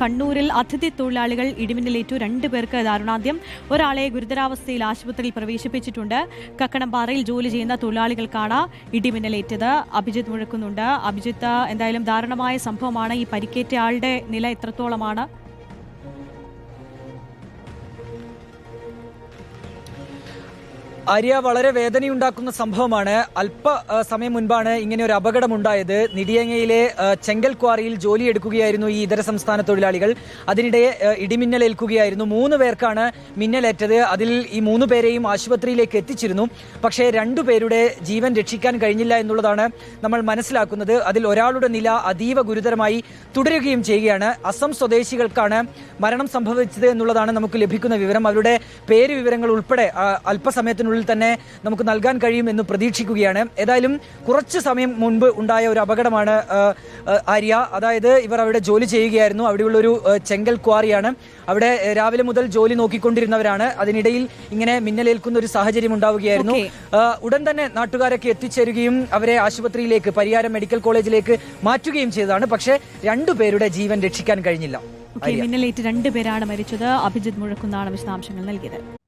കണ്ണൂരിൽ അതിഥി തൊഴിലാളികൾ ഇടിമിന്നലേറ്റു. രണ്ടു പേർക്ക് ദാരുണാന്ത്യം. ഒരാളെ ഗുരുതരാവസ്ഥയിൽ ആശുപത്രിയിൽ പ്രവേശിപ്പിച്ചിട്ടുണ്ട്. കക്കണംപാറയിൽ ജോലി ചെയ്യുന്ന തൊഴിലാളികൾക്കാണ് ഇടിമിന്നലേറ്റത്. അഭിജിത്ത് മുഴക്കുന്നുണ്ട്. അഭിജിത്ത് എന്തായാലും ദാരുണമായ സംഭവമാണ്. ഈ പരിക്കേറ്റ ആളുടെ നില എത്രത്തോളമാണ്? ആര്യ വളരെ വേദനയുണ്ടാക്കുന്ന സംഭവമാണ്. അല്പ സമയം മുൻപാണ് ഇങ്ങനെ ഒരു അപകടമുണ്ടായത്. നിടിയങ്ങയിലെ ചെങ്കൽ ക്വാറിയിൽ ജോലിയെടുക്കുകയായിരുന്നു ഈ ഇതര സംസ്ഥാന തൊഴിലാളികൾ. അതിനിടെ ഇടിമിന്നലേൽക്കുകയായിരുന്നു മൂന്ന് പേർക്കാണ് മിന്നലേറ്റത്. അതിൽ ഈ മൂന്ന് പേരെയും ആശുപത്രിയിലേക്ക് എത്തിച്ചിരുന്നു. പക്ഷേ രണ്ടു പേരുടെ ജീവൻ രക്ഷിക്കാൻ കഴിഞ്ഞില്ല എന്നുള്ളതാണ് നമ്മൾ മനസ്സിലാക്കുന്നത്. അതിൽ ഒരാളുടെ നില അതീവ ഗുരുതരമായി തുടരുകയും ചെയ്യുകയാണ്. അസം സ്വദേശികൾക്കാണ് മരണം സംഭവിച്ചത് എന്നുള്ളതാണ് നമുക്ക് ലഭിക്കുന്ന വിവരം. അവരുടെ പേര് വിവരങ്ങൾ ഉൾപ്പെടെ ആ, അല്പസമയത്തിനുള്ളിൽ തന്നെ നമുക്ക് നൽകാൻ കഴിയും എന്ന് പ്രതീക്ഷിക്കുകയാണ്. ഏതായാലും കുറച്ച് സമയം മുൻപ് ഉണ്ടായ ഒരു അപകടമാണ് ആര്യ. അതായത് ഇവർ അവിടെ ജോലി ചെയ്യുകയായിരുന്നു. അവിടെയുള്ള ഒരു ചെങ്കൽ ക്വാറിയാണ്. അവിടെ രാവിലെ മുതൽ ജോലി നോക്കിക്കൊണ്ടിരുന്നവരാണ്. അതിനിടയിൽ ഇങ്ങനെ മിന്നലേൽക്കുന്ന ഒരു സാഹചര്യം ഉണ്ടാവുകയായിരുന്നു. ഉടൻ തന്നെ നാട്ടുകാരൊക്കെ എത്തിച്ചേരുകയും അവരെ ആശുപത്രിയിലേക്ക് പരിയാരം മെഡിക്കൽ കോളേജിലേക്ക് മാറ്റുകയും ചെയ്തതാണ്. പക്ഷേ രണ്ടുപേരുടെ ജീവൻ രക്ഷിക്കാൻ കഴിഞ്ഞില്ല. മിന്നലേറ്റ് രണ്ടുപേരാണ് മരിച്ചത്. അഭിജിത് മുഴക്കുന്നാണ് വിശദാംശങ്ങൾ നൽകിയത്.